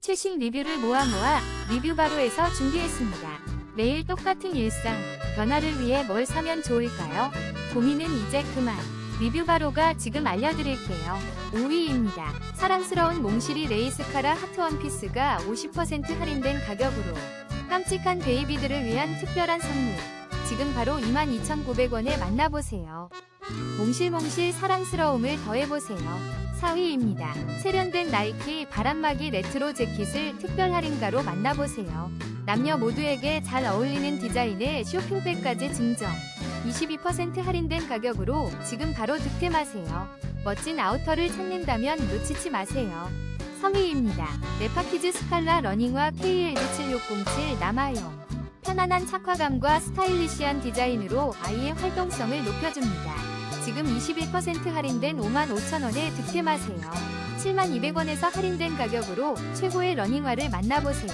최신 리뷰를 모아 모아 리뷰 바로에서 준비했습니다. 매일 똑같은 일상, 변화를 위해 뭘 사면 좋을까요? 고민은 이제 그만. 리뷰 바로가 지금 알려드릴게요. 5위입니다. 사랑스러운 몽실이 레이스카라 하트 원피스가 50% 할인된 가격으로 깜찍한 베이비들을 위한 특별한 선물. 지금 바로 22,900원에 만나보세요. 몽실몽실 사랑스러움을 더해보세요. 4위입니다. 세련된 나이키 바람막이 레트로 재킷을 특별 할인가로 만나보세요. 남녀 모두에게 잘 어울리는 디자인의 쇼핑백까지 증정. 22% 할인된 가격으로 지금 바로 득템하세요. 멋진 아우터를 찾는다면 놓치지 마세요. 3위입니다. 네파키즈 스칼라 러닝화 KLD7607 남아용. 편안한 착화감과 스타일리시한 디자인으로 아이의 활동성을 높여줍니다. 지금 21% 할인된 55,000원에 득템하세요. 7200원에서 할인된 가격으로 최고의 러닝화를 만나보세요.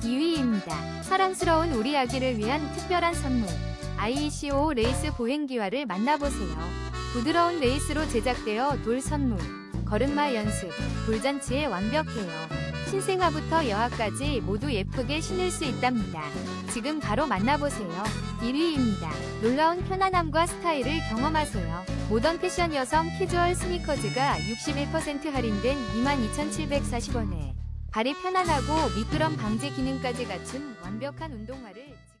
2위입니다. 사랑스러운 우리 아기를 위한 특별한 선물. IECO 레이스 보행기화를 만나보세요. 부드러운 레이스로 제작되어 돌 선물, 걸음마 연습, 돌잔치에 완벽해요. 신생아부터 여아까지 모두 예쁘게 신을 수 있답니다. 지금 바로 만나보세요. 1위입니다. 놀라운 편안함과 스타일을 경험하세요. 모던 패션 여성 캐주얼 스니커즈가 61% 할인된 22,740원에 발이 편안하고 미끄럼 방지 기능까지 갖춘 완벽한 운동화를